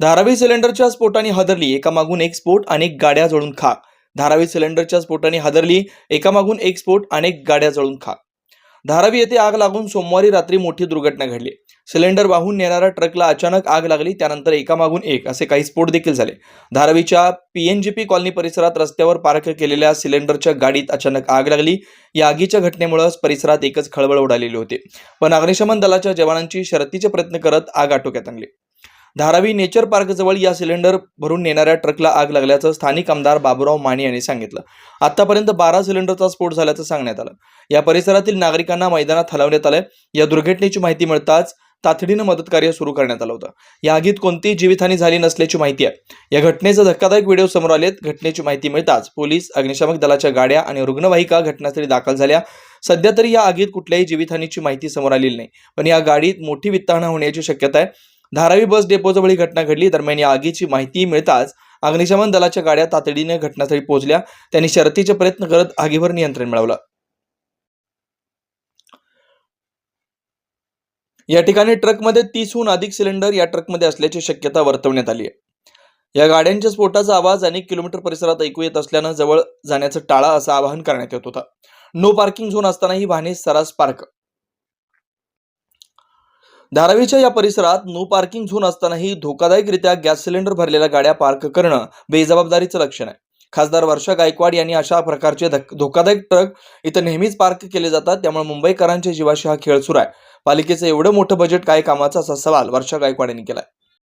धारावी सिलेंडरच्या स्फोटाने हादरली एकामागून एक स्फोट अनेक गाड्या जळून खाक. धारावी सिलेंडरच्या स्फोटाने हादरली एकामागून एक स्फोट अनेक गाड्या जळून खाक. धारावी येथे आग लागून सोमवारी रात्री मोठी दुर्घटना घडली. सिलेंडर वाहून नेणाऱ्या ट्रकला अचानक आग लागली त्यानंतर एकामागून एक असे काही स्फोट देखील झाले. धारावीच्या पीएनजीपी कॉलनी परिसरात रस्त्यावर पार्क केलेल्या सिलेंडरच्या गाडीत अचानक आग लागली. या आगीच्या घटनेमुळे परिसरात एकच खळबळ उडालेली होती. पण अग्निशमन दलाच्या जवानांची शर्तीचे प्रयत्न करत आग आटोक्यात आणली. धारावी नेचर पार्कजवळ या सिलेंडर भरून नेणाऱ्या ट्रकला आग लागल्याचं स्थानिक आमदार बाबुराव माने यांनी सांगितलं. आतापर्यंत बारा सिलेंडरचा स्फोट झाल्याचं सांगण्यात आलं. या परिसरातील नागरिकांना मैदानात हलवण्यात आलंय. या दुर्घटनेची माहिती मिळताच तातडीनं मदत कार्य सुरू करण्यात आलं होतं. या आगीत कोणतीही जीवितहानी झाली नसल्याची माहिती आहे. या घटनेचा धक्कादायक व्हिडिओ समोर आलेत. घटनेची माहिती मिळताच पोलीस अग्निशामक दलाच्या गाड्या आणि रुग्णवाहिका घटनास्थळी दाखल झाल्या. सध्या तरी या आगीत कुठल्याही जीवितहानीची माहिती समोर आलेली नाही. पण या गाडीत मोठी वित्तहानी होण्याची शक्यता आहे. धारावी बस डेपोजवळ ही घटना घडली. दरम्यान या आगीची माहिती मिळताच अग्निशमन दलाच्या गाड्या तातडीने घटनास्थळी पोहोचल्या. त्यांनी शर्थीचे प्रयत्न करत आगीवर नियंत्रण मिळवलं. या ठिकाणी ट्रकमध्ये तीसहून अधिक सिलेंडर या ट्रकमध्ये असल्याची शक्यता वर्तवण्यात आली आहे. या गाड्यांच्या स्फोटाचा आवाज अनेक किलोमीटर परिसरात ऐकू येत असल्यानं जवळ जाण्याचं टाळा असं आवाहन करण्यात येत होतं. नो पार्किंग झोन असतानाही वाहने सरास पार्क धारावीच्या या परिसरात नो पार्किंग झोन असतानाही धोकादायकरित्या गॅस सिलेंडर भरलेल्या गाड्या पार्क करणं बेजबाबदारीचं लक्षण आहे. खासदार वर्षा गायकवाड यांनी अशा प्रकारचे धोकादायक ट्रक इथं नेहमीच पार्क केले जातात त्यामुळे मुंबईकरांच्या जीवाशी हा खेळ सुरू आहे. पालिकेचं एवढं मोठं बजेट काय कामाचं असा सवाल वर्षा गायकवाड यांनी केलाय.